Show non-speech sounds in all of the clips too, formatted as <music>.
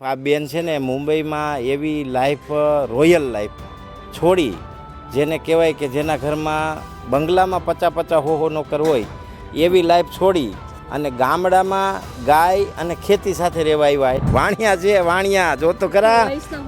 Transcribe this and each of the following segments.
આ બેન છે ને મુંબઈમાં એવી લાઈફ રોયલ લાઈફ છોડી જેને કહેવાય કે જેના ઘરમાં બંગલામાં પચા પચા હો હો નોકર હોય એવી લાઈફ છોડી અને ગામડામાં ગાય અને ખેતી સાથે રહેવા આવ્યા વાણિયા છે વાણિયા જો તો ખરા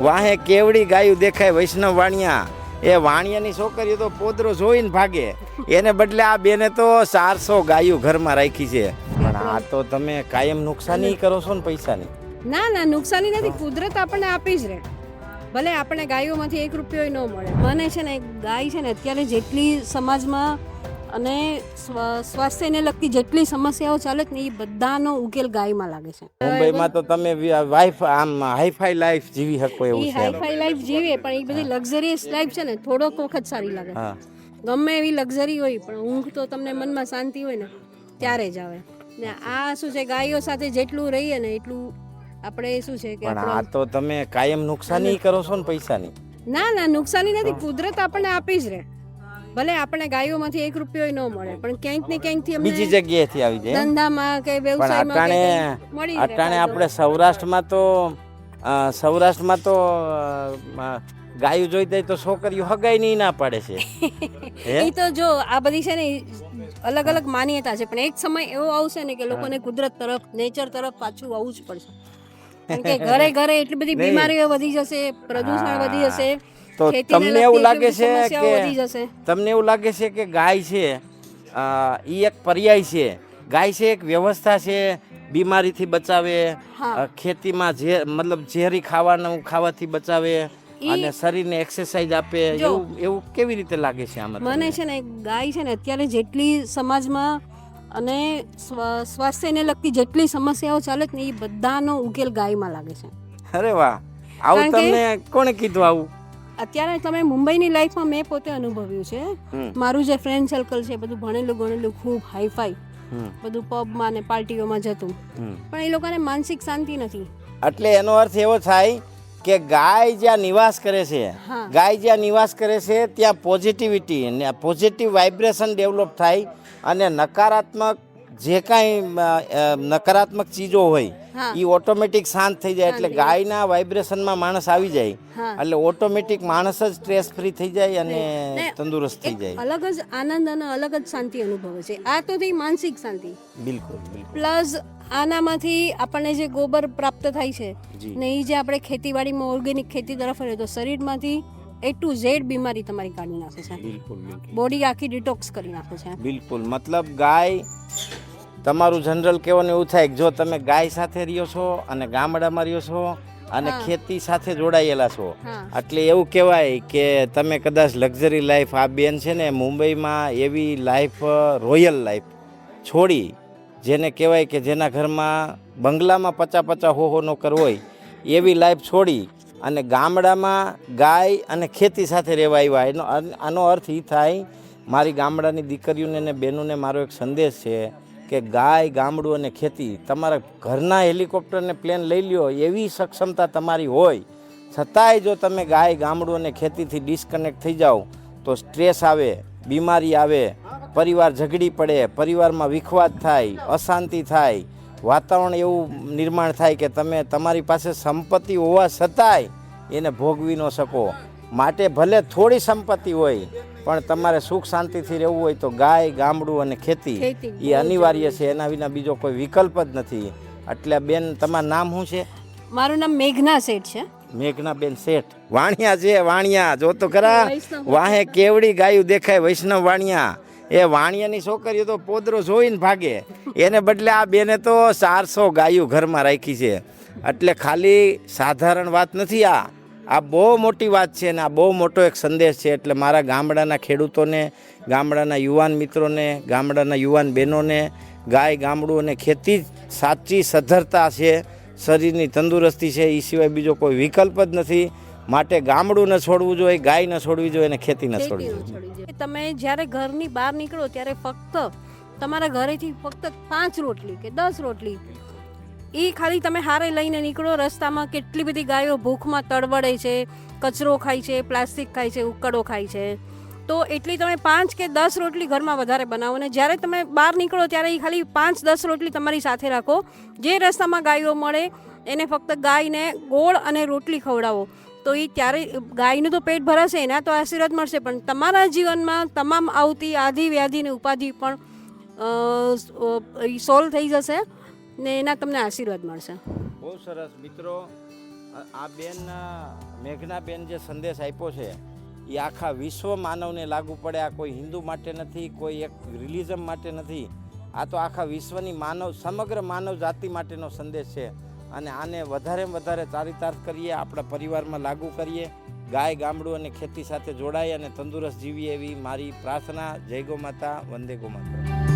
વાહે કેવડી ગાયું દેખાય વૈષ્ણવ વાણિયા. એ વાણિયાની છોકરીઓ તો પોદરો જોઈને ભાગે. એને બદલે આ બેને તો ચારસો ગાયું ઘરમાં રાખી છે. પણ આ તો તમે કાયમ નુકસાની કરો છો ને પૈસાની. ના ના નુકસાની નથી કુદરત આપણને આપી જ રહે. ભલે આપણે ગાયોમાંથી એક રૂપિયો ન મળે. મને છે ને ગાય છે ને અત્યારે જેટલી સમાજમાં અને સ્વ- સ્વાસ્થ્યને લગતી જેટલી સમસ્યાઓ ચાલે છે ને એ બધાનો ઉકેલ ગાયમાં લાગે છે. મુંબઈમાં તો તમે વાઈફ આમ હાઈફાઈ લાઈફ જીવી શકો એવું છે. હાઈફાઈ લાઈફ જીવે પણ એ બધી લક્ઝરીયસ લાઈફ છે ને થોડોક વખત સારી લાગે. ગમે એવી લક્ઝરી હોય પણ ઊંઘ તો તમને મનમાં શાંતિ હોય ને ત્યારે જ આવે. ને આ શું છે ગાયો સાથે જેટલું રહીએ ને એટલું આપણે શું છે કે પણ આ તો તમે કાયમ નુકસાની કરો છો ને પૈસાની. ના ના નુકસાની નથી. કુદરત આપણને આપી જ રહે. ભલે આપણે ગાયોમાંથી એક રૂપિયો ન મળે પણ ક્યાંક ને ક્યાંકથી બીજી જગ્યાએથી આવી જાય. ધંધામાં કે વ્યવસાયમાં મળી અટાણે આપણે સૌરાષ્ટ્રમાં તો સૌરાષ્ટ્રમાં તો ગાયું જોઈ દઈ તો છોકરીઓ હગાઈ નહીં ના પાડે છે? <laughs> એ તો જો આ બધી છે ને અલગ અલગ માન્યતા છે. પણ એક સમય એવો આવશે ને કે લોકોને કુદરત તરફ નેચર તરફ પાછું આવવું જ પડશે. કારણ કે ઘરે <laughs> ઘરે એટલી બધી બીમારીઓ વધી જશે પ્રદૂષણ વધી જશે તો તમને એવું લાગે છે કે તમને એવું લાગે છે કે ગાય છે એ એક પર્યાય છે. ગાય છે એક વ્યવસ્થા છે બીમારીથી બચાવે ખેતીમાં જે મતલબ ઝેરી ખાવાનું ખાવાથી બચાવે અને શરીરને એક્સરસાઇઝ આપે એવું એવું કેવી રીતે લાગે છે આમાં મને છે ને ગાય છે ને અત્યારે જેટલી સમાજમાં અને સ્વ- સ્વાસ્થ્યને લગતી જેટલી સમસ્યાઓ ચાલે છે ને એ બધાનો ઉકેલ ગાયમાં લાગે છે. અરે વાહ! આવું તમને કોણે કીધું આવું? અત્યારે તમે મુંબઈની લાઈફમાં મેં પોતે અનુભવ્યું છે. મારું જે ફ્રેન્ડ સર્કલ છે બધું ભણેલું ગણેલું ખૂબ હાઈફાઈ બધું પબમાં ને પાર્ટીઓમાં જતું. પણ એ લોકોને માનસિક શાંતિ નથી. એટલે એનો અર્થ એવો થાય કે ગાય જ્યાં નિવાસ કરે છે ગાય જ્યાં નિવાસ કરે છે ત્યાં પોઝિટિવિટી પોઝિટિવ વાઇબ્રેશન ડેવલપ થાય અને નકારાત્મક જે કાંઈ નકારાત્મક ચીજો હોય એ ઓટોમેટિક શાંત થઈ જાય. એટલે ગાયના વાઇબ્રેશનમાં માણસ આવી જાય. એટલે ઓટોમેટિક માણસ જ સ્ટ્રેસ ફ્રી થઈ જાય અને તંદુરસ્ત થઈ જાય. અલગ જ આનંદ અને અલગ જ શાંતિ અનુભવે છે. આ તો થઈ માનસિક શાંતિ. બિલકુલ પ્લસ આનામાંથી આપણને જે ગોબર પ્રાપ્ત થાય છે ને એ જે આપણે ખેતીવાડીમાં ઓર્ગેનિક ખેતી તરફ રહે તો શરીરમાંથી એ ટુ ઝેડ બીમારી તમારી કાઢી નાખે છે. બિલકુલ બોડી આખી ડિટોક્સ કરી નાખે છે. બિલકુલ. મતલબ ગાય તમારું જનરલ કહેવાનું એવું થાય કે જો તમે ગાય સાથે રહ્યો છો અને ગામડામાં રહ્યો છો અને ખેતી સાથે જોડાયેલા છો એટલે એવું કહેવાય કે તમે કદાચ લક્ઝરી લાઈફ આ બેન છે ને મુંબઈમાં એવી લાઈફ રોયલ લાઈફ છોડી જેને કહેવાય કે જેના ઘરમાં બંગલામાં પચા પચા હો હો નોકર હોય એવી લાઈફ છોડી અને ગામડામાં ગાય અને ખેતી સાથે રહેવા આવ્યા. એનો આનો અર્થ એ થાય મારી ગામડાની દીકરીઓને અને બહેનોને મારો એક સંદેશ છે કે ગાય, ગામડું અને ખેતી, તમારા ઘરના હેલિકોપ્ટરને પ્લેન લઈ લ્યો, એવી સક્ષમતા તમારી હોય. છતાંય જો તમે ગાય, ગામડું અને ખેતીથી ડિસ્કનેક્ટ થઈ જાઓ, તો સ્ટ્રેસ આવે, બીમારી આવે, પરિવાર ઝઘડી પડે, પરિવારમાં વિખવાદ થાય, અશાંતિ થાય, વાતાવરણ એવું નિર્માણ થાય કે તમે તમારી પાસે સંપત્તિ હોવા છતાંય એને ભોગવી ન શકો. માટે ભલે થોડી સંપત્તિ હોય પણ તમારે સુખ શાંતિથી રહેવું હોય તો ગાય ગામડું અને ખેતી એ અનિવાર્ય છે. એના વિના બીજો કોઈ વિકલ્પ જ નથી. એટલે બેન તમારું નામ શું છે? મારું નામ મેઘના શેઠ છે. મેઘનાબેન શેઠ. વાણિયા છે વાણિયા. જો તો ખરા. વાહે કેવડી ગાયું દેખાય વૈષ્ણવ વાણિયા. એ વાણિયાની છોકરીઓ તો પોદરો જોઈને ભાગે. એને બદલે આ બેને તો ચારસો ગાયું ઘરમાં રાખી છે. એટલે ખાલી સાધારણ વાત નથી આ. આ બહુ મોટી વાત છે ને આ બહુ મોટો એક સંદેશ છે. એટલે મારા ગામડાના ખેડૂતોને ગામડાના યુવાન મિત્રોને ગામડાના યુવાન બહેનોને ગાય ગામડું અને ખેતી જ સાચી સધરતા છે શરીરની તંદુરસ્તી છે એ સિવાય બીજો કોઈ વિકલ્પ જ નથી. માટે ગામડું ન છોડવું જોઈએ ગાય ન છોડવી જોઈએ અને ખેતી ન છોડવી જોઈએ. તમે જ્યારે ઘરની બહાર નીકળો ત્યારે ફક્ત તમારા ઘરેથી ફક્ત પાંચ રોટલી કે દસ રોટલી એ ખાલી તમે હારે લઈને નીકળો, રસ્તામાં કેટલી બધી ગાયો ભૂખમાં તડબડે છે, કચરો ખાય છે, પ્લાસ્ટિક ખાય છે, ઉકળો ખાય છે. તો એટલી તમે પાંચ કે દસ રોટલી ઘરમાં વધારે બનાવો ને જ્યારે તમે બહાર નીકળો ત્યારે એ ખાલી પાંચ દસ રોટલી તમારી સાથે રાખો. જે રસ્તામાં ગાયો મળે, એને ફક્ત ગાયને ગોળ અને રોટલી ખવડાવો. તો એ ત્યારે ગાયનું તો પેટ ભરાશે, એના તો આશીર્વાદ મળશે, પણ તમારા જીવનમાં તમામ આવતી આધિ વ્યાધિ ને ઉપાધિ પણ સોલ્વ થઈ જશે. ને એના તમને આશીર્વાદ મળશે. બહુ સરસ. મિત્રો આ- બેન મેઘના બેન જે સંદેશ આપ્યો છે, એ આખા વિશ્વ માનવને લાગુ પડે. આ કોઈ હિન્દુ માટે નથી, કોઈ એક રિલિઝમ માટે નથી. આ તો આખા વિશ્વની માનવ, સમગ્ર માનવ જાતિ માટેનો સંદેશ છે. અને આને વધારે વધારે ચારિતાર્થ કરીએ, આપણા પરિવારમાં લાગુ કરીએ. ગાય, ગામડું અને ખેતી સાથે જોડાય અને તંદુરસ્ત જીવીએ એવી મારી પ્રાર્થના. જય ગો માતા, વંદે ગો માતા.